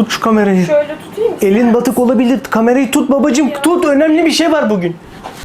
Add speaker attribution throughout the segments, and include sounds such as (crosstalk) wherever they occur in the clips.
Speaker 1: Tut şu kamerayı.
Speaker 2: Şöyle tutayım.
Speaker 1: Elin batık olabilir. Kamerayı tut babacım. Tut. Önemli bir şey var bugün.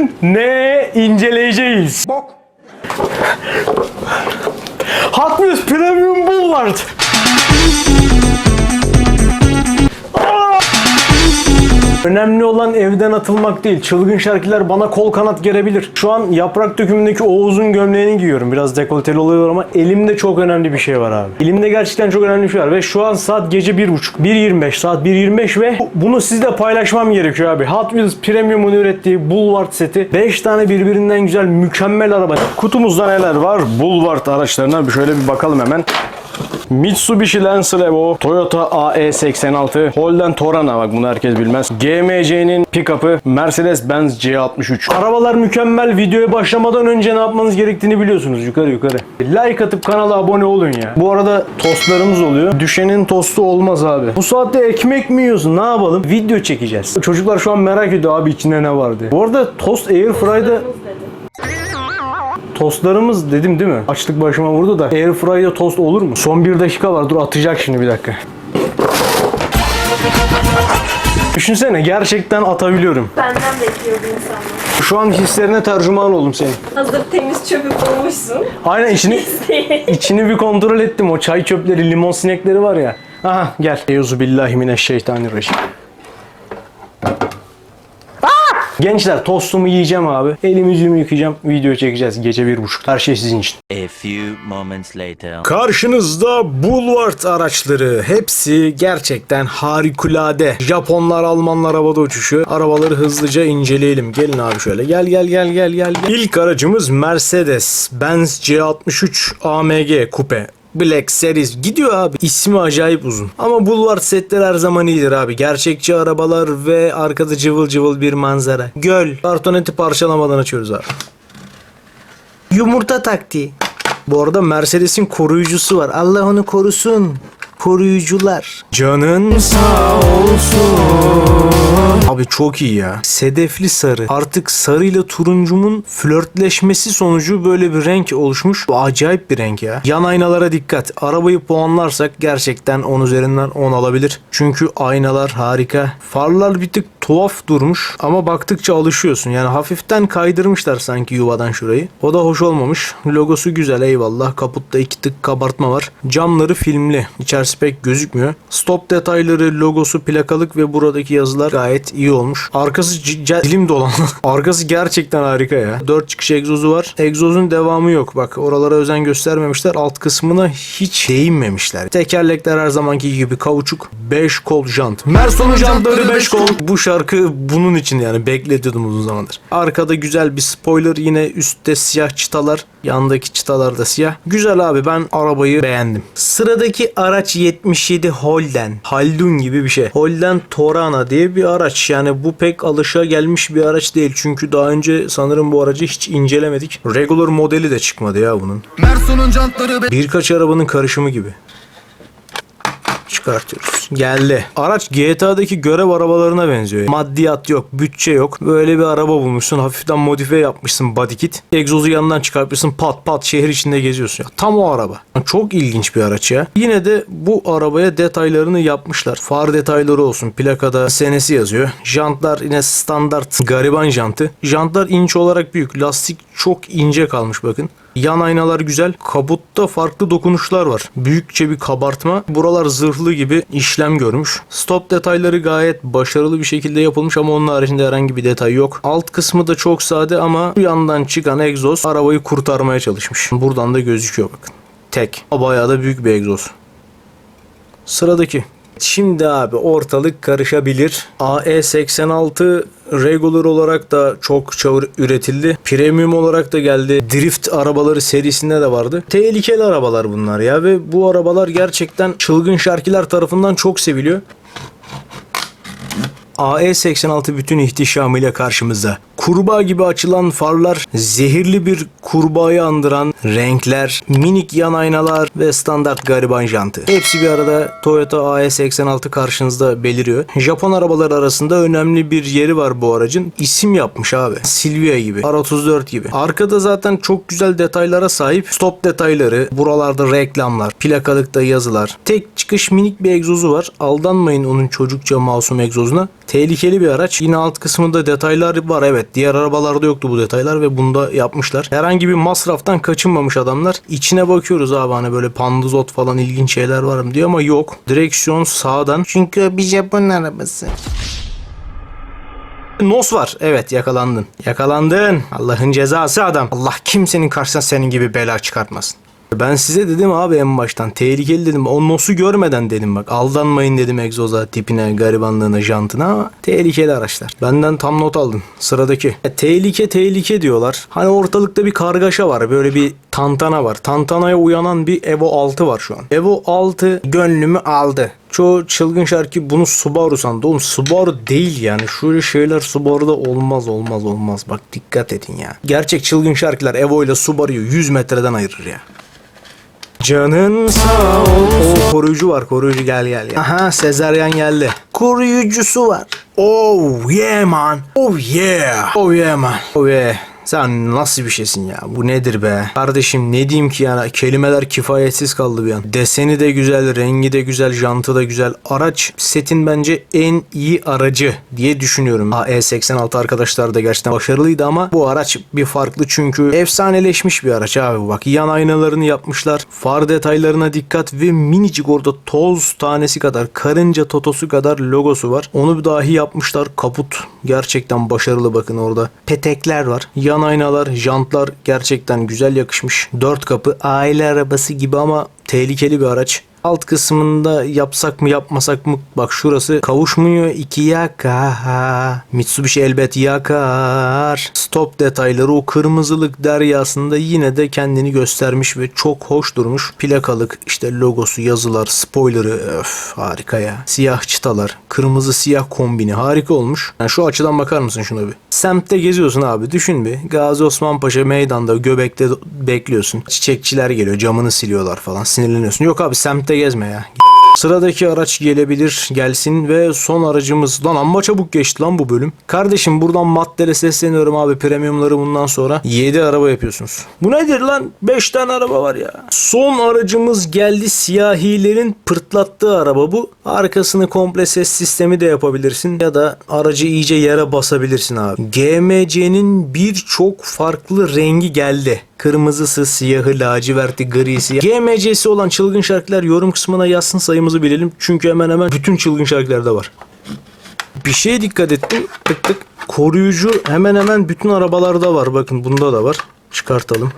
Speaker 1: Bugün ne inceleyeceğiz? Bok. Hot Wheels Premium Boulevard. Önemli olan evden atılmak değil. Çılgın şarkılar bana kol kanat gerebilir. Şu an yaprak dökümündeki Oğuz'un gömleğini giyiyorum. Biraz dekolteli oluyor ama elimde çok önemli bir şey var abi. Elimde gerçekten çok önemli bir şey var. Ve şu an saat gece 1.30. 1.25. Saat 1.25 ve bu- bunu sizle paylaşmam gerekiyor abi. Hot Wheels Premium'un ürettiği Boulevard seti. 5 tane birbirinden güzel mükemmel araba. Kutumuzda neler var? Boulevard araçlarına şöyle bir bakalım hemen. Mitsubishi Lancer Evo, Toyota AE86, Holden Torana bak bunu herkes bilmez. GMC'nin pick-up'ı Mercedes-Benz C63. Arabalar mükemmel. Videoya başlamadan önce ne yapmanız gerektiğini biliyorsunuz. Yukarı yukarı. Like atıp kanala abone olun ya. Bu arada tostlarımız oluyor. Düşenin tostu olmaz abi. Bu saatte ekmek mi yiyorsun? Ne yapalım? Video çekeceğiz. Çocuklar şu an merak ediyor abi içinde ne var diye. Bu arada tost Airfry'da Tostlarımız dedim değil mi? Açlık başıma vurdu da Airfry'de tost olur mu? Son bir dakika var. Dur atacak şimdi bir dakika. Düşünsene gerçekten atabiliyorum.
Speaker 2: Benden bekliyordu insanlar.
Speaker 1: Şu an hislerine tercüman oldum senin.
Speaker 2: Hazır temiz çöpü bulmuşsun.
Speaker 1: Aynen içini (laughs) içini bir kontrol ettim. O çay çöpleri, limon sinekleri var ya. Aha gel. Eyuzu billahi mineşşeytanirracim. Gençler tostumu yiyeceğim abi. Elimi yüzümü yıkayacağım. Video çekeceğiz. Gece bir buçuk. Her şey sizin için.
Speaker 3: A few moments later.
Speaker 1: Karşınızda Boulevard araçları. Hepsi gerçekten harikulade. Japonlar, Almanlar havada uçuşuyor. Arabaları hızlıca inceleyelim. Gelin abi şöyle. Gel gel gel gel gel. gel. İlk aracımız Mercedes Benz C63 AMG Coupe. Black Series gidiyor abi. İsmi acayip uzun. Ama Boulevard setler her zaman iyidir abi. Gerçekçi arabalar ve arkada cıvıl cıvıl bir manzara. Göl. Kartoneti parçalamadan açıyoruz abi. Yumurta taktiği. Bu arada Mercedes'in koruyucusu var. Allah onu korusun. Koruyucular. Canın sağ olsun. Abi çok iyi ya. Sedefli sarı. Artık sarı ile turuncumun flörtleşmesi sonucu böyle bir renk oluşmuş. Bu acayip bir renk ya. Yan aynalara dikkat. Arabayı puanlarsak gerçekten 10 üzerinden 10 alabilir. Çünkü aynalar harika. Farlar bir tık tuhaf durmuş ama baktıkça alışıyorsun. Yani hafiften kaydırmışlar sanki yuvadan şurayı. O da hoş olmamış. Logosu güzel eyvallah. Kaputta iki tık kabartma var. Camları filmli. İçerisi pek gözükmüyor. Stop detayları, logosu plakalık ve buradaki yazılar gayet iyi olmuş. Arkası dilim dolan. (laughs) Arkası gerçekten harika ya. 4 çıkış egzozu var. Egzozun devamı yok. Bak oralara özen göstermemişler. Alt kısmına hiç değinmemişler. Tekerlekler her zamanki gibi kauçuk. 5 kol jant. Merson'un jantları 5 kol. Bu şarkı bunun için yani bekletiyordum uzun zamandır. Arkada güzel bir spoiler. Yine üstte siyah çıtalar. Yandaki çıtalar da siyah. Güzel abi ben arabayı beğendim. Sıradaki araç 77 Holden. Haldun gibi bir şey. Holden Torana diye bir araç. Yani bu pek alışa gelmiş bir araç değil. Çünkü daha önce sanırım bu aracı hiç incelemedik. Regular modeli de çıkmadı ya bunun.
Speaker 4: Mersun'un jantları be-
Speaker 1: Birkaç arabanın karışımı gibi. Çıkartıyoruz. Geldi. Araç GTA'daki görev arabalarına benziyor. Maddiyat yok, bütçe yok. Böyle bir araba bulmuşsun. Hafiften modifiye yapmışsın body kit. Egzozu yanından çıkartmışsın. Pat pat şehir içinde geziyorsun. Ya, tam o araba. Çok ilginç bir araç ya. Yine de bu arabaya detaylarını yapmışlar. Far detayları olsun. Plakada senesi yazıyor. Jantlar yine standart gariban jantı. Jantlar inç olarak büyük. Lastik çok ince kalmış bakın. Yan aynalar güzel. Kabutta farklı dokunuşlar var. Büyükçe bir kabartma. Buralar zırhlı gibi işlem görmüş. Stop detayları gayet başarılı bir şekilde yapılmış ama onun haricinde herhangi bir detay yok. Alt kısmı da çok sade ama bu yandan çıkan egzoz arabayı kurtarmaya çalışmış. Buradan da gözüküyor bakın. Tek. Bayağı da büyük bir egzoz. Sıradaki. Şimdi abi ortalık karışabilir. AE86 regular olarak da çok çağır üretildi. Premium olarak da geldi. Drift arabaları serisinde de vardı. Tehlikeli arabalar bunlar ya ve bu arabalar gerçekten çılgın şarkiler tarafından çok seviliyor. AE86 bütün ihtişamıyla karşımızda. Kurbağa gibi açılan farlar, zehirli bir kurbağayı andıran renkler, minik yan aynalar ve standart gariban jantı. Hepsi bir arada Toyota AE86 karşınızda beliriyor. Japon arabaları arasında önemli bir yeri var bu aracın. İsim yapmış abi. Silvia gibi, R34 gibi. Arkada zaten çok güzel detaylara sahip. Stop detayları, buralarda reklamlar, plakalıkta yazılar. Tek çıkış minik bir egzozu var. Aldanmayın onun çocukça masum egzozuna. Tehlikeli bir araç. Yine alt kısmında detaylar var evet. Diğer arabalarda yoktu bu detaylar ve bunda yapmışlar. Herhangi bir masraftan kaçınmamış adamlar. İçine bakıyoruz abi hani böyle pandızot falan ilginç şeyler var mı diyor ama yok. Direksiyon sağdan. Çünkü bir Japon arabası. Nos var. Evet yakalandın. Yakalandın. Allah'ın cezası adam. Allah kimsenin karşısına senin gibi bela çıkartmasın. Ben size dedim abi en baştan tehlikeli dedim. O Nos'u görmeden dedim bak. Aldanmayın dedim egzoza, tipine, garibanlığına, jantına ama tehlikeli araçlar. Benden tam not aldın. Sıradaki. E, tehlike tehlike diyorlar. Hani ortalıkta bir kargaşa var. Böyle bir tantana var. Tantanaya uyanan bir Evo 6 var şu an. Evo 6 gönlümü aldı. Çoğu çılgın şarkı bunu Subaru sandı. Oğlum Subaru değil yani. Şöyle şeyler Subaru'da olmaz olmaz olmaz. Bak dikkat edin ya. Gerçek çılgın şarkılar Evo ile Subaru'yu 100 metreden ayırır ya. Canın sağ olsun. O koruyucu var koruyucu gel gel. gel. Aha Sezaryen geldi. Koruyucusu var. Oh yeah man. Oh yeah. Oh yeah man. Oh yeah. Sen nasıl bir şeysin ya? Bu nedir be? Kardeşim ne diyeyim ki yani? Kelimeler kifayetsiz kaldı bir an. Deseni de güzel, rengi de güzel, jantı da güzel. Araç setin bence en iyi aracı diye düşünüyorum. Ha, E86 arkadaşlar da gerçekten başarılıydı ama bu araç bir farklı çünkü efsaneleşmiş bir araç abi. Bak yan aynalarını yapmışlar. Far detaylarına dikkat ve minicik orada toz tanesi kadar, karınca totosu kadar logosu var. Onu dahi yapmışlar. Kaput gerçekten başarılı bakın orada. Petekler var. Yan aynalar, jantlar gerçekten güzel yakışmış. Dört kapı aile arabası gibi ama tehlikeli bir araç. Alt kısmında yapsak mı yapmasak mı? Bak şurası kavuşmuyor. İki yaka. Mitsubishi elbet yakar. Stop detayları o kırmızılık deryasında yine de kendini göstermiş ve çok hoş durmuş plakalık işte logosu yazılar spoilerı öf harika ya. Siyah çıtalar kırmızı siyah kombini harika olmuş. Yani şu açıdan bakar mısın şuna bir? Semtte geziyorsun abi düşün bir. Gazi Osman Paşa meydanda göbekte bekliyorsun. Çiçekçiler geliyor camını siliyorlar falan sinirleniyorsun. Yok abi semtte gezme ya Sıradaki araç gelebilir, gelsin ve son aracımız. Lan amma çabuk geçti lan bu bölüm. Kardeşim buradan maddele sesleniyorum abi premiumları bundan sonra 7 araba yapıyorsunuz. Bu nedir lan? 5 tane araba var ya. Son aracımız geldi. Siyahilerin pırtlattığı araba bu. Arkasını komple ses sistemi de yapabilirsin ya da aracı iyice yere basabilirsin abi. GMC'nin birçok farklı rengi geldi. Kırmızısı, siyahı, laciverti, grisi. GMC'si olan çılgın şarkılar yorum kısmına yazsın sayımızı bilelim. Çünkü hemen hemen bütün çılgın şarkılarda var. Bir şeye dikkat ettim. Tık tık. Koruyucu hemen hemen bütün arabalarda var. Bakın bunda da var. Çıkartalım.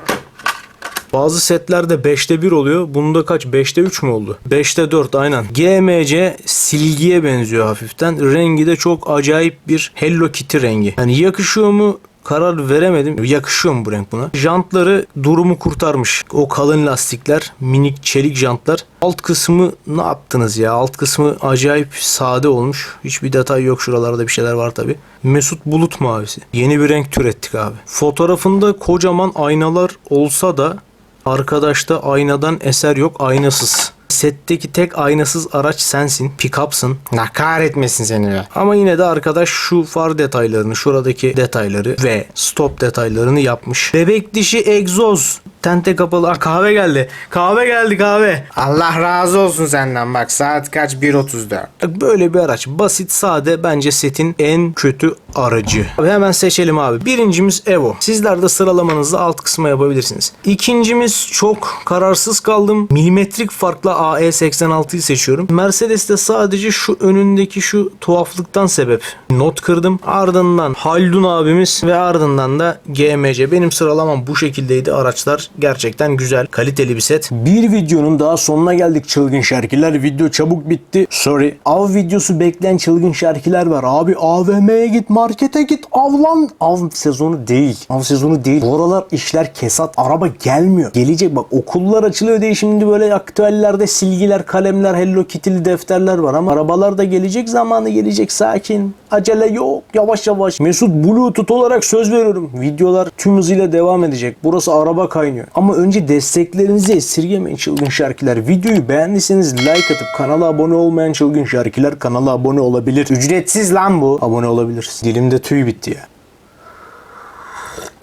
Speaker 1: Bazı setlerde 5'te 1 oluyor. Bunda kaç? 5'te 3 mü oldu? 5'te 4 aynen. GMC silgiye benziyor hafiften. Rengi de çok acayip bir Hello Kitty rengi. Yani yakışıyor mu? Karar veremedim. Yakışıyor mu bu renk buna? Jantları durumu kurtarmış. O kalın lastikler, minik çelik jantlar. Alt kısmı ne yaptınız ya? Alt kısmı acayip sade olmuş. Hiçbir detay yok. Şuralarda bir şeyler var tabi. Mesut Bulut mavisi. Yeni bir renk türettik abi. Fotoğrafında kocaman aynalar olsa da Arkadaşta aynadan eser yok aynasız. Setteki tek aynasız araç sensin. Pickup'sın. Ne kahretmesin seni ya. Ama yine de arkadaş şu far detaylarını, şuradaki detayları ve stop detaylarını yapmış. Bebek dişi egzoz. Tente kapalı. Ah, kahve geldi. Kahve geldi kahve.
Speaker 4: Allah razı olsun senden bak saat kaç 1.34.
Speaker 1: Bak Böyle bir araç. Basit, sade bence setin en kötü aracı. Abi hemen seçelim abi. Birincimiz Evo. Sizler de sıralamanızı alt kısma yapabilirsiniz. İkincimiz çok kararsız kaldım. Milimetrik farkla AE86'yı seçiyorum. Mercedes'te sadece şu önündeki şu tuhaflıktan sebep not kırdım. Ardından Haldun abimiz ve ardından da GMC. Benim sıralamam bu şekildeydi. Araçlar Gerçekten güzel, kaliteli bir set. Bir videonun daha sonuna geldik çılgın şarkılar. Video çabuk bitti. Sorry. Av videosu bekleyen çılgın şarkılar var. Abi AVM'ye git, markete git, avlan. Av sezonu değil. Av sezonu değil. Bu aralar işler kesat. Araba gelmiyor. Gelecek bak okullar açılıyor diye şimdi böyle aktüellerde silgiler, kalemler, Hello Kitty'li defterler var ama arabalar da gelecek zamanı gelecek sakin. Acele yok. Yavaş yavaş. Mesut Bluetooth olarak söz veriyorum. Videolar tüm hızıyla devam edecek. Burası araba kaynıyor. Ama önce desteklerinizi esirgemeyin çılgın şarkılar. Videoyu beğendiyseniz like atıp kanala abone olmayan çılgın şarkılar kanala abone olabilir. Ücretsiz lan bu. Abone olabilirsin. Dilimde tüy bitti ya.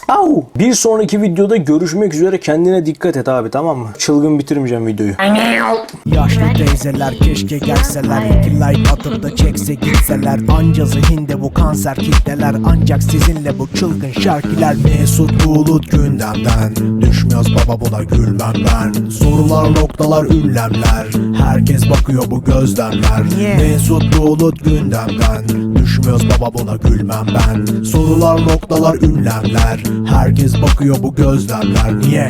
Speaker 1: Au. Bir sonraki videoda görüşmek üzere. Kendine dikkat et abi tamam mı? Çılgın bitirmeyeceğim videoyu.
Speaker 5: Yaşlı teyzeler keşke gelseler. İki like atıp da çekse gitseler. Anca zihinde bu kanser kitleler. Ancak sizinle bu çılgın şarkılar Mesut Bulut gündemden. Düşmüyoruz baba buna gülmem ben Sorular noktalar ünlemler. Herkes bakıyor bu gözlemler. Mesut Bulut gündemden. Düşmüyoruz baba buna gülmem ben Sorular noktalar ünlemler Herkes bakıyor bu gözlemler Niye?